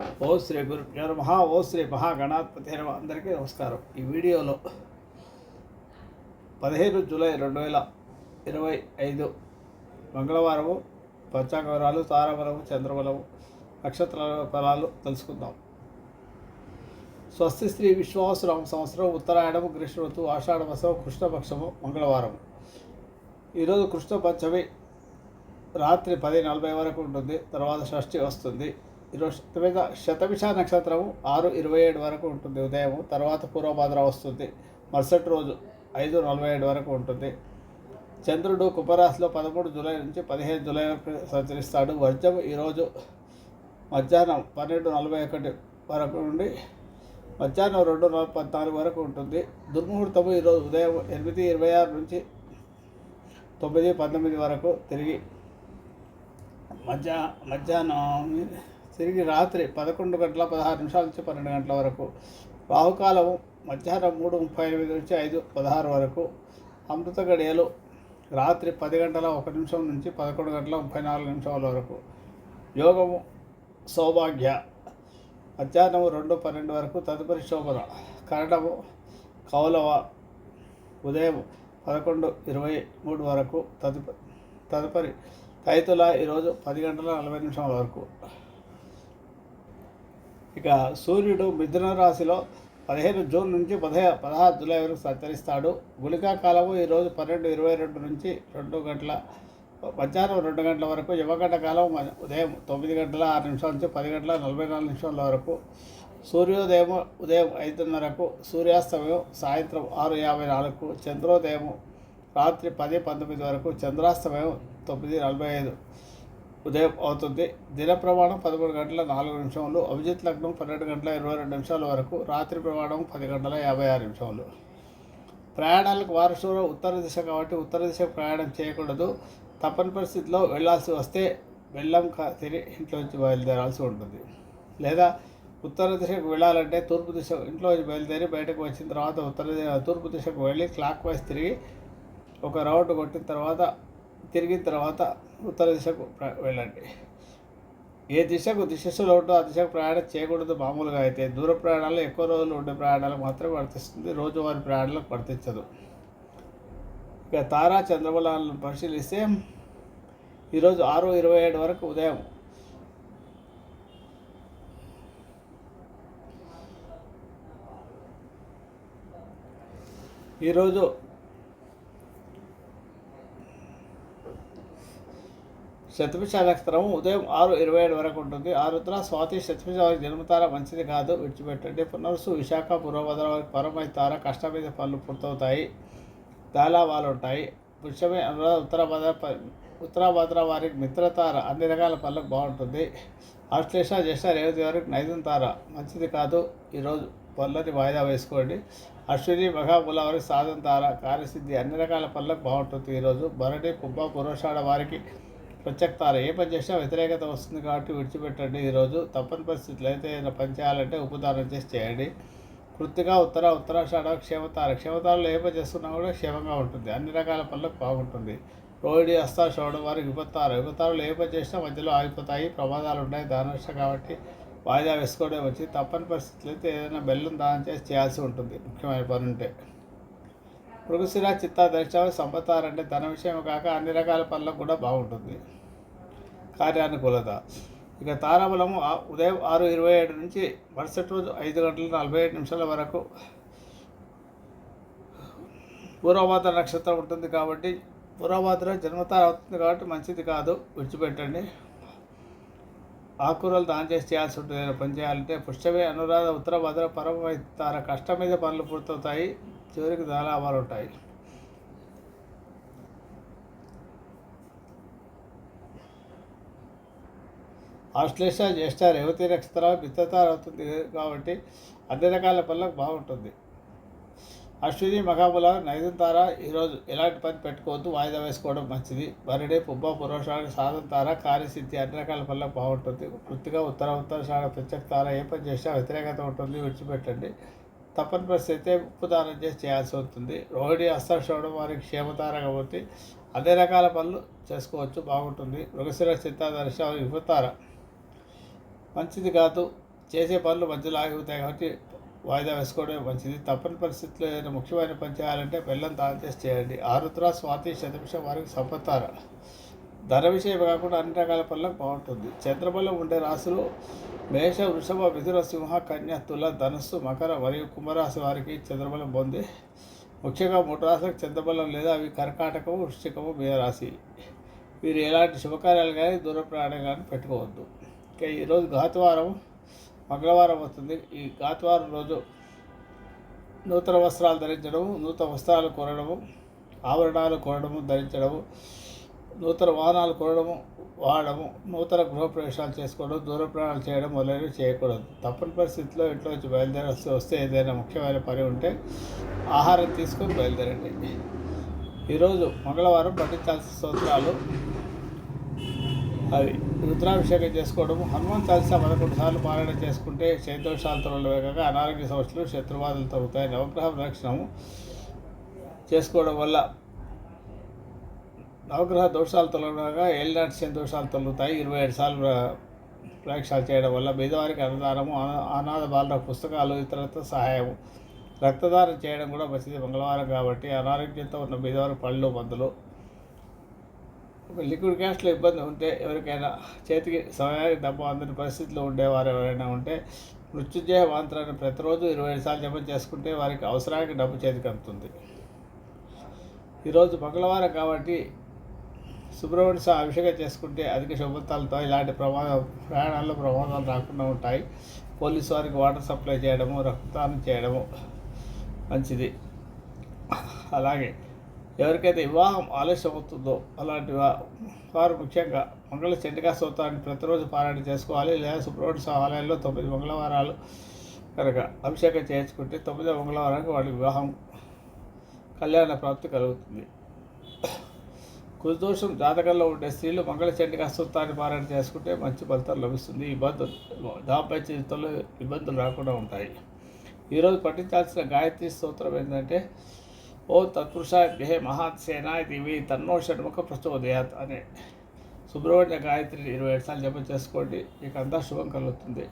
ఓ శ్రీ గురు మహా ఓ శ్రీ మహాగణాధిపతి నమ. అందరికీ నమస్కారం. ఈ వీడియోలో పదిహేను జూలై రెండు వేల ఇరవై ఐదు మంగళవారము పంచాంగ వివరాలు తారాబలము చంద్రబలము నక్షత్ర ఫలాలు తెలుసుకుందాం. స్వస్తి శ్రీ విశ్వాసరామ సంవత్సరం ఉత్తరాయణము గ్రీష్మ ఋతువు ఆషాఢమాసం కృష్ణపక్షము మంగళవారం ఈరోజు కృష్ణ పంచమి రాత్రి పది నలభై వరకు ఉంటుంది. తర్వాత షష్ఠి వస్తుంది. ఈరోజు శతమిష నక్షత్రం నక్షత్రము ఆరు ఇరవై ఏడు వరకు ఉంటుంది ఉదయం తర్వాత పూర్వభద్ర వస్తుంది. మరుసటి రోజు ఐదు నలభై ఏడు వరకు ఉంటుంది. చంద్రుడు కుంభరాశిలో పదమూడు జూలై నుంచి పదిహేను జూలై వరకు సంచరిస్తాడు. వర్జం ఈరోజు మధ్యాహ్నం పన్నెండు నలభై ఒకటి వరకు నుండి మధ్యాహ్నం రెండు నలభై పద్నాలుగు వరకు ఉంటుంది. దుర్ముహూర్తము ఈరోజు ఉదయం ఎనిమిది ఇరవై ఆరు నుంచి తొమ్మిది పంతొమ్మిది వరకు తిరిగి మధ్యా మధ్యాహ్నం తిరిగి రాత్రి పదకొండు గంటల పదహారు నిమిషాల నుంచి పన్నెండు గంటల వరకు రాహుకాలము మధ్యాహ్నం మూడు ముప్పై ఎనిమిది నుంచి ఐదు పదహారు వరకు అమృత గడియలు రాత్రి పది గంటల ఒక నిమిషం నుంచి పదకొండు గంటల ముప్పై నాలుగు నిమిషాల వరకు యోగము సౌభాగ్య మధ్యాహ్నం రెండు పన్నెండు వరకు తదుపరి శోభన కరణము కౌలవ ఉదయం పదకొండు ఇరవై మూడు వరకు తదుపరి తదుపరి రైతుల ఈరోజు పది గంటల నలభై నిమిషాల వరకు. ఇక సూర్యుడు మిథున రాశిలో పదిహేను జూన్ నుంచి పదహే పదహారు జూలై వరకు సంచరిస్తాడు. గుళికా కాలము ఈరోజు పన్నెండు ఇరవై రెండు నుంచి రెండు గంటల మధ్యాహ్నం రెండు గంటల వరకు యువగంట కాలం ఉదయం తొమ్మిది గంటల ఆరు నిమిషాల నుంచి పది గంటల నలభై నాలుగు నిమిషాల వరకు సూర్యోదయం ఉదయం ఐదున్నరకు సూర్యాస్తమయం సాయంత్రం ఆరు యాభై నాలుగుకు చంద్రోదయం రాత్రి పది పంతొమ్మిది వరకు చంద్రాస్తమయం తొమ్మిది నలభై ఐదు. ఉదయం అవుతుంది. దిన ప్రమాణం పదమూడు గంటల నాలుగు నిమిషములు. అభిజిత్ లగ్నం పన్నెండు గంటల ఇరవై రెండు నిమిషాల వరకు. రాత్రి ప్రమాణం పది గంటల యాభై ఆరు నిమిషములు. ప్రయాణాలకు వారసులో ఉత్తర దిశ కాబట్టి ఉత్తర దిశకు ప్రయాణం చేయకూడదు. తప్పని పరిస్థితిలో వెళ్ళాల్సి వస్తే వెళ్ళం కా- తిరిగి ఇంట్లోంచి బయలుదేరాల్సి ఉంటుంది. లేదా ఉత్తర దిశకు వెళ్ళాలంటే తూర్పు దిశ ఇంట్లో నుంచి బయలుదేరి బయటకు వచ్చిన తర్వాత ఉత్తర తూర్పు దిశకు వెళ్ళి క్లాక్ వైజ్ తిరిగి ఒక రౌండ్ కొట్టిన తర్వాత తిరిగిన తర్వాత ఉత్తర దిశకు వెళ్ళండి. ఏ దిశకు దిశస్సులో ఉంటో ఆ దిశకు ప్రయాణం చేయకూడదు మామూలుగా అయితే. దూర ప్రయాణాలు ఎక్కువ రోజులు ఉండే ప్రయాణాలకు మాత్రమే వర్తిస్తుంది. రోజువారీ ప్రయాణాలకు వర్తించదు. ఇక తారా చంద్రబలాలను పరిశీలిస్తే ఈరోజు ఆరు ఇరవై ఏడు వరకు ఉదయం ఈరోజు శతభిష నక్షత్రం ఉదయం ఆరు ఇరవై ఏడు వరకు ఉంటుంది. ఆరుద్ర స్వాతి శతభిష జన్మతార మంచిది కాదు విడిచిపెట్టండి. పునరుసు విశాఖ పూర్వభద్ర వారికి పరమై తార కష్ట మీద పనులు పూర్తవుతాయి. దాలావాలు ఉంటాయి పుష్యమే అనురాధ ఉత్తరాభద్ర ప- ఉత్తరాభద్ర వారికి మిత్రతార అన్ని రకాల పనులకు బాగుంటుంది. ఆశ్లేష జ్యేష్ఠ రేవతి వారికి నైదం తార మంచిది కాదు. ఈరోజు పనులని వాయిదా వేసుకోండి. అశ్విని మహాబుల వారికి సాధన తార కార్యసిద్ధి అన్ని రకాల పనులకు బాగుంటుంది. ఈరోజు భరణి కుంభ పురోషాడ వారికి ప్రత్యక్తాలు ఏ పని చేసినా వ్యతిరేకత వస్తుంది కాబట్టి విడిచిపెట్టండి. ఈరోజు తప్పని పరిస్థితులు అయితే ఏదైనా పని చేయాలంటే ఉపదానం చేసి చేయండి. కృతిగా ఉత్తర ఉత్తరాషాఢ క్షేమతార. క్షేమతారలో ఏ పని చేస్తున్నా కూడా క్షేమంగా ఉంటుంది. అన్ని రకాల పనులకు బాగుంటుంది. రోహిడి అస్తా షోడం వారి విపత్తారు. విపత్తారులు ఏ పని చేసినా మధ్యలో ఆగిపోతాయి ప్రమాదాలు ఉన్నాయి దానష్ట కాబట్టి వాయిదా వేసుకోవడం వచ్చి తప్పని పరిస్థితులు అయితే ఏదైనా బెల్లం దానం చేసి చేయాల్సి ఉంటుంది. ముఖ్యమైన పని ఉంటే మృగశిర చిత్త దర్శనం సంపతారంటే ధన విషయం కాక అన్ని రకాల పనులకు కూడా బాగుంటుంది. కార్యానుకూలత. ఇక తారాబలము ఉదయం ఆరు ఇరవై ఏడు నుంచి మరుసటి రోజు ఐదు గంటల నలభై ఏడు నిమిషాల వరకు పూర్వభాద్ర నక్షత్రం ఉంటుంది కాబట్టి పూర్వభాద్ర జన్మతార అవుతుంది కాబట్టి మంచిది కాదు. విడిచిపెట్టండి. ఆకుకూరలు దానం చేసి చేయాల్సి ఉంటుంది. పని చేయాలంటే పుష్పమే అనురాధ ఉత్తర భద్ర పరమ తార కష్టం మీద పనులు పూర్తవుతాయి. చివరికి లాభాలు ఉంటాయి. ఆశ్లేష జ్యేష్ఠ రేవతి నక్షత్రం మిత్రతార అవుతుంది కాబట్టి అన్ని రకాల పనులకు బాగుంటుంది. అశ్విని మహాబుల నైదం తార ఈరోజు ఎలాంటి పని పెట్టుకోవద్దు వాయిదా వేసుకోవడం మంచిది. మరిడే పుబ్బ పురోషానికి సాధన తార కార్యసిద్ధి అన్ని రకాల పనులకు బాగుంటుంది. వృత్తిగా ఉత్తర ఉత్తరాషాఢ ప్రత్యేక తార ఏ పని చేసినా వ్యతిరేకత ఉంటుంది విడిచిపెట్టండి. తప్పని పరిస్థితి అయితే చేసి చేయాల్సి ఉంటుంది రోహిణి హస్తాక్షోడం వారికి క్షేమతార కాబట్టి అదే రకాల పనులు చేసుకోవచ్చు బాగుంటుంది. మృగశిర చిత్తాదర్శ విభతార మంచిది కాదు. చేసే పనులు మధ్యలో ఆగిపోతాయి కాబట్టి వాయిదా వేసుకోవడమే మంచిది. తప్పని పరిస్థితుల్లో ఏదైనా ముఖ్యమైన పని చేయాలంటే బెల్లం తాను చేసి చేయండి. ఆరుద్ర స్వాతి శతభిషం వారికి సంపత్తార. ధర విషయం కాకుండా అన్ని రకాల పనులకు బాగుంటుంది. చంద్రబలం ఉండే రాశులు మేష వృషభ మిథున సింహ కన్య తుల ధనస్సు మకర మరియు కుంభరాశి వారికి చంద్రబలం పొంది ముఖ్యంగా మూడు రాశులకు చంద్రబలం లేదా అవి కర్కాటకము వృశ్చికము మీనరాశి. వీరు ఎలాంటి శుభకార్యాలు కానీ దూర ప్రయాణం కానీ పెట్టుకోవద్దు. ఇంకా ఈరోజు ఘాతవారం మంగళవారం వస్తుంది. ఈ ఘాతవారం రోజు నూతన వస్త్రాలు ధరించడము నూతన వస్త్రాలు కొనడము ఆభరణాలు కొనడము ధరించడము నూతన వాహనాలు కొనడము వాడము నూతన గృహప్రవేశాలు చేసుకోవడం దూర ప్రయాణాలు చేయడం మొదలైనవి చేయకూడదు. తప్పని పరిస్థితిలో ఇంట్లో నుంచి బయలుదేరాల్సి వస్తే ఏదైనా ముఖ్యమైన పని ఉంటే ఆహారం తీసుకొని బయలుదేరండి. ఈరోజు మంగళవారం పఠించాల్సిన స్తోత్రాలు అవి. రుద్రాభిషేకం చేసుకోవడము హనుమాన్ చాలీసా పదకొండు సార్లు పారాయణ చేసుకుంటే శైదోషాలు కాక అనారోగ్య సమస్యలు శత్రువాదులు తగ్గుతాయి నవగ్రహ రక్షణము చేసుకోవడం వల్ల నవగ్రహ దోషాలు తొలగగా ఏలినాటి శని దోషాలు తొలుగుతాయి. ఇరవై ఏడు సార్లు ప్రదక్షిణాలు చేయడం వల్ల పేదవారికి అన్నదానము అనాథ బాల పుస్తకాలు ఇతరత్ర సహాయము. రక్తదానం చేయడం కూడా మంచిది మంగళవారం కాబట్టి అనారోగ్యంతో ఉన్న బీదవారి పళ్ళు మందులు లిక్విడ్ క్యాష్లో ఇబ్బంది ఉంటే ఎవరికైనా చేతికి సమయానికి డబ్బు అందని పరిస్థితిలో ఉండేవారు ఎవరైనా ఉంటే మృత్యుంజయ మంత్రాన్ని ప్రతిరోజు ఇరవై ఐదు సార్లు జమ చేసుకుంటే వారికి అవసరానికి డబ్బు చేతికి అందుతుంది. ఈరోజు మంగళవారం కాబట్టి సుబ్రహ్మణ్య స్వామి అభిషేకం చేసుకుంటే అధిక శుభతాలతో ఇలాంటి ప్రమాదం ప్రయాణాల్లో ప్రమాదాలు రాకుండా ఉంటాయి. పోలీసు వారికి వాటర్ సప్లై చేయడము రక్తదానం చేయడము మంచిది. అలాగే ఎవరికైతే వివాహం ఆలస్యం అవుతుందో అలాంటి వారు ముఖ్యంగా మంగళ చండికా స్తోత్రాన్ని ప్రతిరోజు పారాయణ చేసుకోవాలి. లేదా సుబ్రహ్మణ్య స్వామి ఆలయంలో తొమ్మిది మంగళవారాలు కనుక అభిషేకం చేయించుకుంటే తొమ్మిదో మంగళవారానికి వాళ్ళ వివాహం కళ్యాణ ప్రాప్తి కలుగుతుంది. కుదోషం జాతకంలో ఉండే స్త్రీలు మంగళ చండికా స్తోత్రాన్ని పారాయణ చేసుకుంటే మంచి ఫలితాలు లభిస్తుంది. ఇబ్బందులు దాంపై జీవితంలో ఇబ్బందులు రాకుండా ఉంటాయి. ఈరోజు పఠించాల్సిన గాయత్రి స్తోత్రం ఏంటంటే ఓ తత్పురుష దేహే మహాత్సేన దివి తన్నో షణ్ముఖ ప్రచోదయాత్ అనే సుబ్రహ్మణ్య గాయత్రిని ఇరవై ఏడు సార్లు జపం చేసుకోండి. మీకు అంతా శుభం కలుగుతుంది.